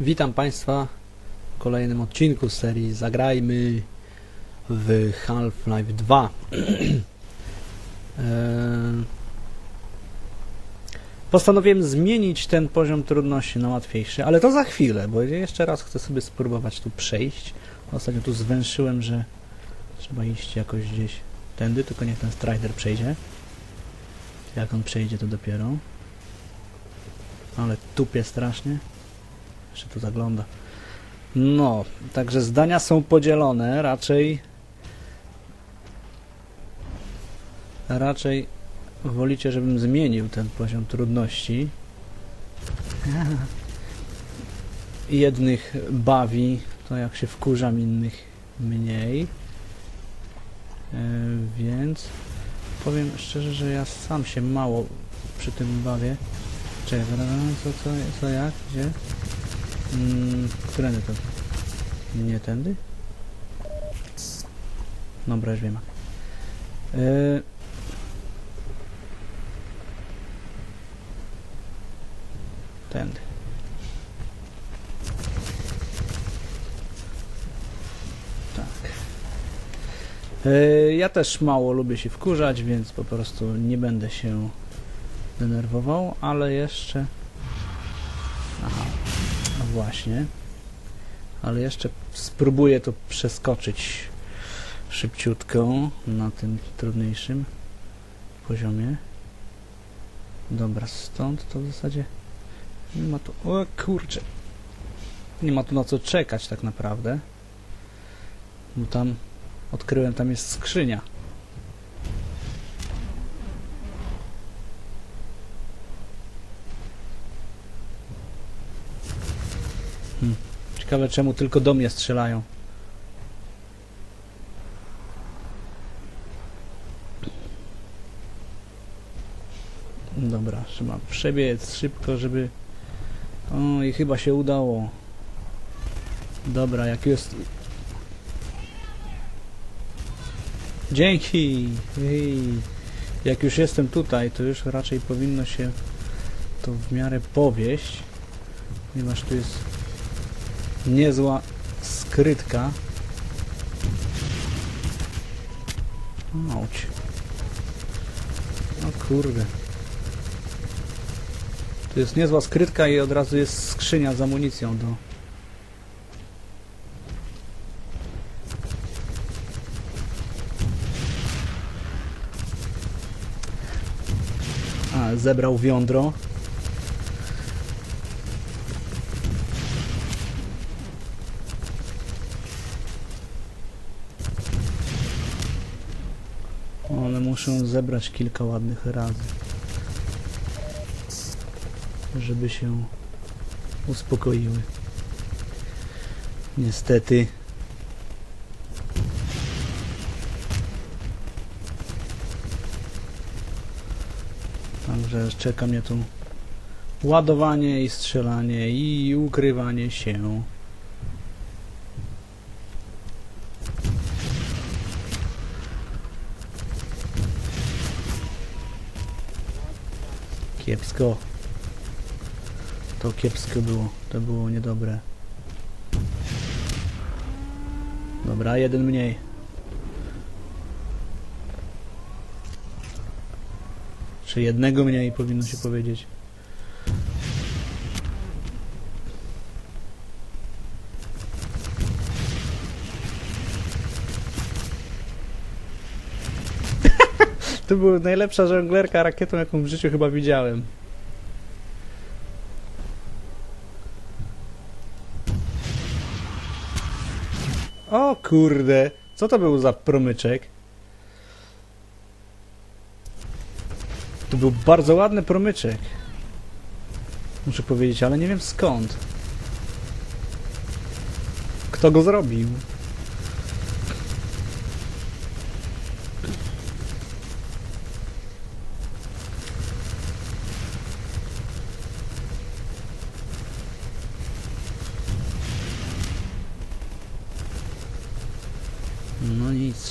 Witam Państwa w kolejnym odcinku serii Zagrajmy w Half-Life 2. Eee, Postanowiłem zmienić ten poziom trudności na łatwiejszy, ale to za chwilę, bo jeszcze raz chcę sobie spróbować tu przejść. Ostatnio tu zwęszyłem, że trzeba iść jakoś gdzieś tędy, tylko niech ten Strider przejdzie. Jak on przejdzie, to dopiero. Ale tupie strasznie. Jeszcze tu zagląda. No, także zdania są podzielone. Raczej. Raczej wolicie, żebym zmienił ten poziom trudności. Jednych bawi to jak się wkurzam, innych mniej. E, więc powiem szczerze, że ja sam się mało przy tym bawię. Czekaj, co, co, co jak, gdzie? Mm, to? Nie tędy? Dobra, już wiem. Yy... Tędy. Tak. Yy, ja też mało lubię się wkurzać, więc po prostu nie będę się denerwował, ale jeszcze... Właśnie. Ale jeszcze spróbuję to przeskoczyć szybciutko na tym trudniejszym poziomie. Dobra, stąd to w zasadzie nie ma tu... O kurczę! Nie ma tu na co czekać tak naprawdę. Bo tam odkryłem, tam jest skrzynia. Ciekawe czemu tylko do mnie strzelają. Dobra, trzeba przebiec szybko, żeby... O, i chyba się udało. Dobra, jak jest... Dzięki! Jej. Jak już jestem tutaj, to już raczej powinno się to w miarę powieść, ponieważ tu jest niezła skrytka. Auć. O kurde. Tu jest niezła skrytka i od razu jest skrzynia z amunicją do... A, zebrał wiądro. Zebrać kilka ładnych razy, żeby się uspokoiły. Niestety. Także czeka mnie tu ładowanie i strzelanie i ukrywanie się. Kiepsko. To kiepsko było. To było niedobre. Dobra, jeden mniej. Czy jednego mniej powinno się powiedzieć. To była najlepsza żonglerka rakietą, jaką w życiu chyba widziałem. O kurde, co to był za promyczek? To był bardzo ładny promyczek. Muszę powiedzieć, ale nie wiem skąd. Kto go zrobił?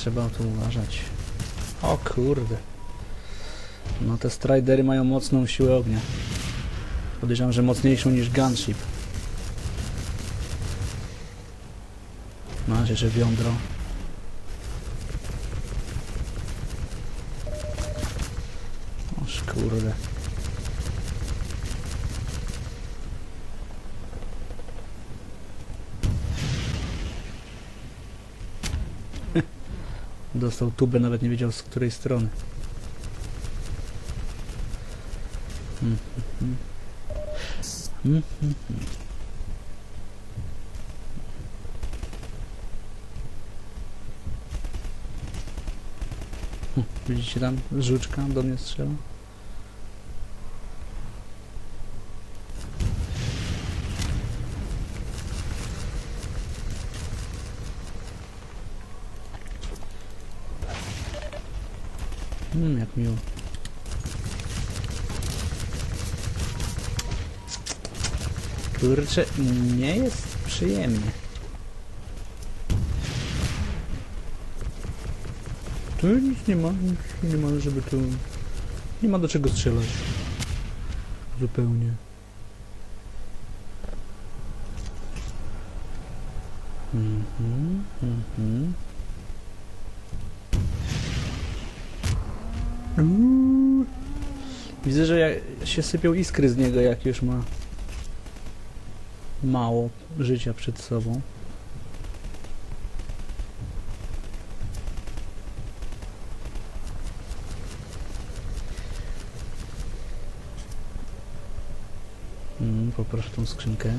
trzeba tu uważać. O kurde. No te Stridery mają mocną siłę ognia. Podejrzewam, że mocniejszą niż Gunship. Mam nadzieję, że wiądro. O kurde. Dostał tubę, nawet nie wiedział z której strony. Widzicie tam? Żuczka do mnie strzela. Hmm, jak miło. Kurczę, nie jest przyjemnie. Tu nic nie ma, nic nie ma, żeby tu... Nie ma do czego strzelać. Zupełnie. Mhm, mhm. Uuu. Widzę, że jak się sypią iskry z niego, jak już ma mało życia przed sobą. Mm, poproszę tą skrzynkę.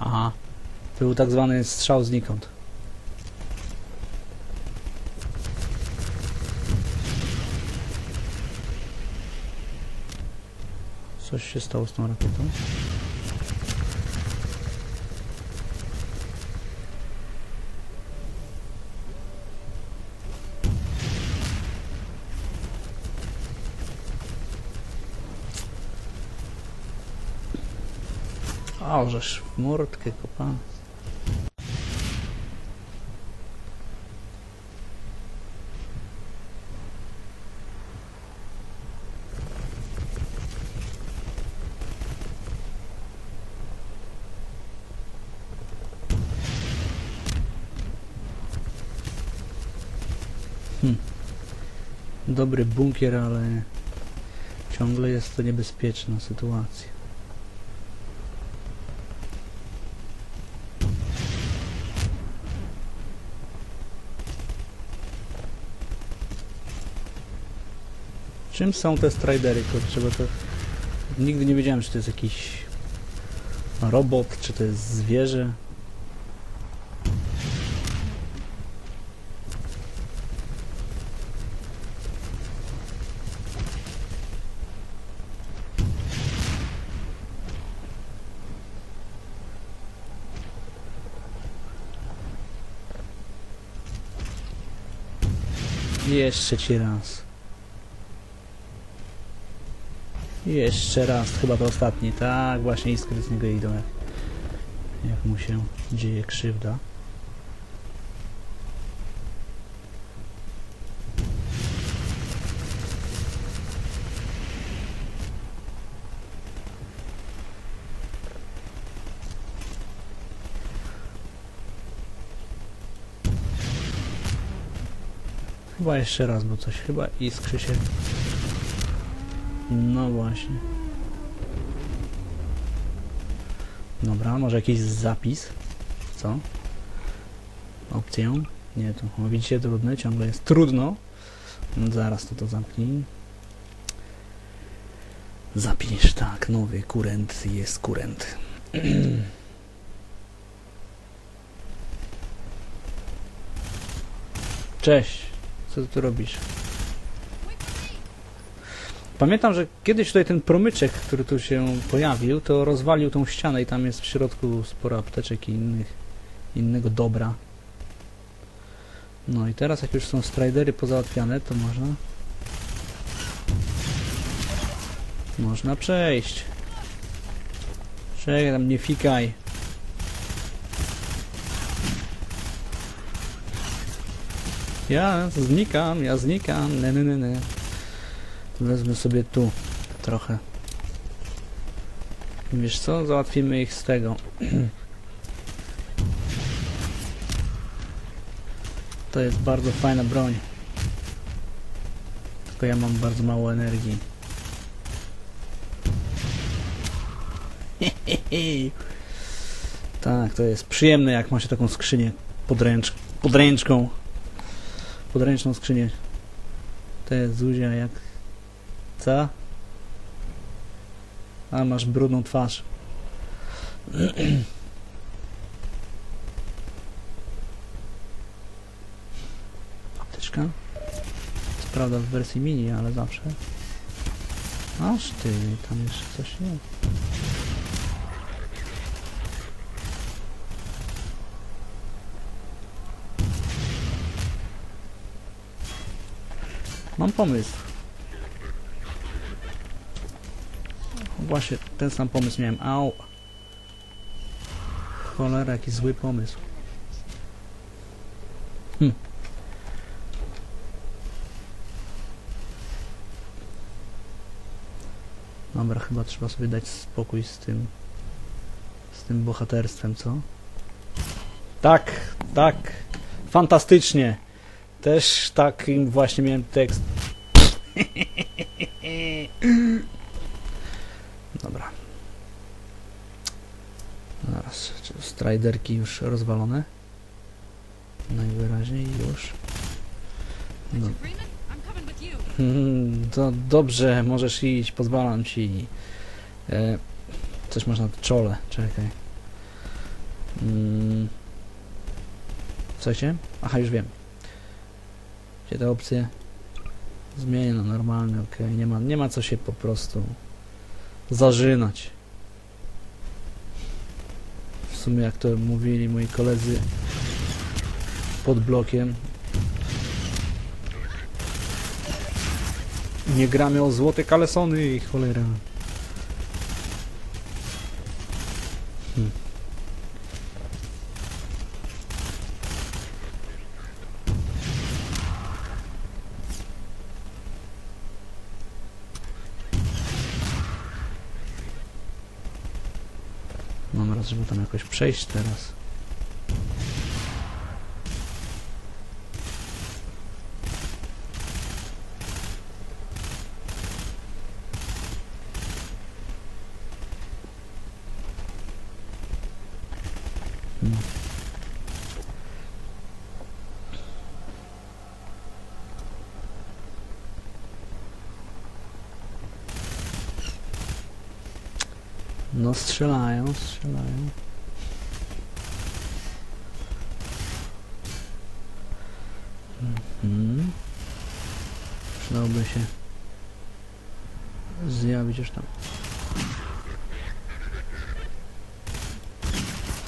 Aha. To był tak zwany strzał znikąd. Coś się stało z tą rakietą. A, żeż w mordkę kopany. Hm. Dobry bunkier, ale ciągle jest to niebezpieczna sytuacja. Czym są te stridery, kurczę, bo to nigdy nie wiedziałem, czy to jest jakiś robot, czy to jest zwierzę. Jeszcze ci raz. Jeszcze raz, chyba to ostatni. Tak, właśnie iskry z niego idą, jak, jak mu się dzieje krzywda. Chyba jeszcze raz, bo coś chyba iskrzy się no właśnie. Dobra, może jakiś zapis? Co? Opcję? Nie, to o, widzicie, trudne, ciągle jest trudno. No, zaraz to to zamknij. Zapisz, tak, nowy kurent jest kurent. Cześć, co ty tu robisz? Pamiętam, że kiedyś tutaj ten promyczek, który tu się pojawił, to rozwalił tą ścianę i tam jest w środku sporo apteczek i innych, innego dobra. No i teraz jak już są stridery pozałatwiane, to można... Można przejść. Czekaj tam, nie fikaj. Ja znikam, ja znikam, ne ne ne ne. Wezmę sobie tu trochę. Wiesz co? Załatwimy ich z tego. To jest bardzo fajna broń. Tylko ja mam bardzo mało energii. tak, to jest przyjemne jak ma się taką skrzynię podręcz, podręczką. Podręczną skrzynię. To jest Zuzia jak... Co? A masz brudną twarz. Apteczka. Co prawda w wersji mini, ale zawsze. Aż ty, tam jeszcze coś jest. Mam pomysł. Właśnie ten sam pomysł miałem. Au. Cholera, jaki zły pomysł. Hm. Dobra, chyba trzeba sobie dać spokój z tym z tym bohaterstwem, co? Tak, tak. Fantastycznie. Też takim właśnie miałem tekst. Dobra. Zaraz, czy striderki już rozwalone? Najwyraźniej już. No. Mr. Freeman, I'm coming with you. Mm, To dobrze, możesz iść, pozwalam ci. E, coś masz na czole, czekaj. Mm. Co chciałem? Aha, już wiem. Gdzie te opcje? Zmienię na normalny, okej. Nie, ma, nie ma co się po prostu zażynać. Sumie jak to mówili moi koledzy pod blokiem, Nie gramy o złote kalesony, cholera. Hmm. Żeby tam jakoś przejść teraz. No. No strzelają, strzelają. Mhm. Się zjawić już tam.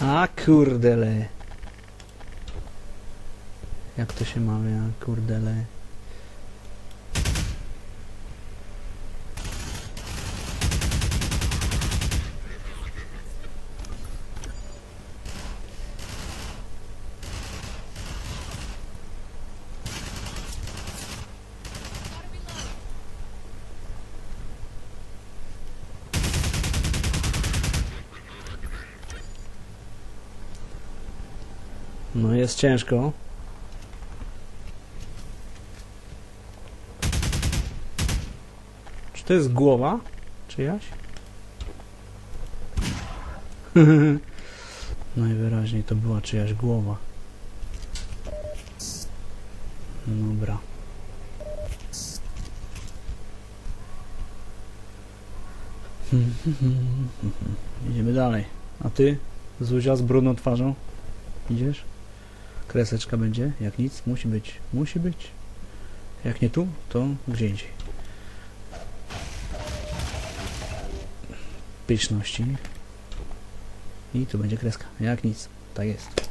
A kurdele. Jak to się mawia, kurdele? No jest ciężko. Czy to jest głowa? Czyjaś? Najwyraźniej to była czyjaś głowa. Dobra. Idziemy dalej. A ty? Zuzia z brudną twarzą? Idziesz? Kreseczka będzie? Jak nic? Musi być. Musi być. Jak nie tu, to gdzie indziej. Pyszności. I tu będzie kreska. Jak nic. Tak jest.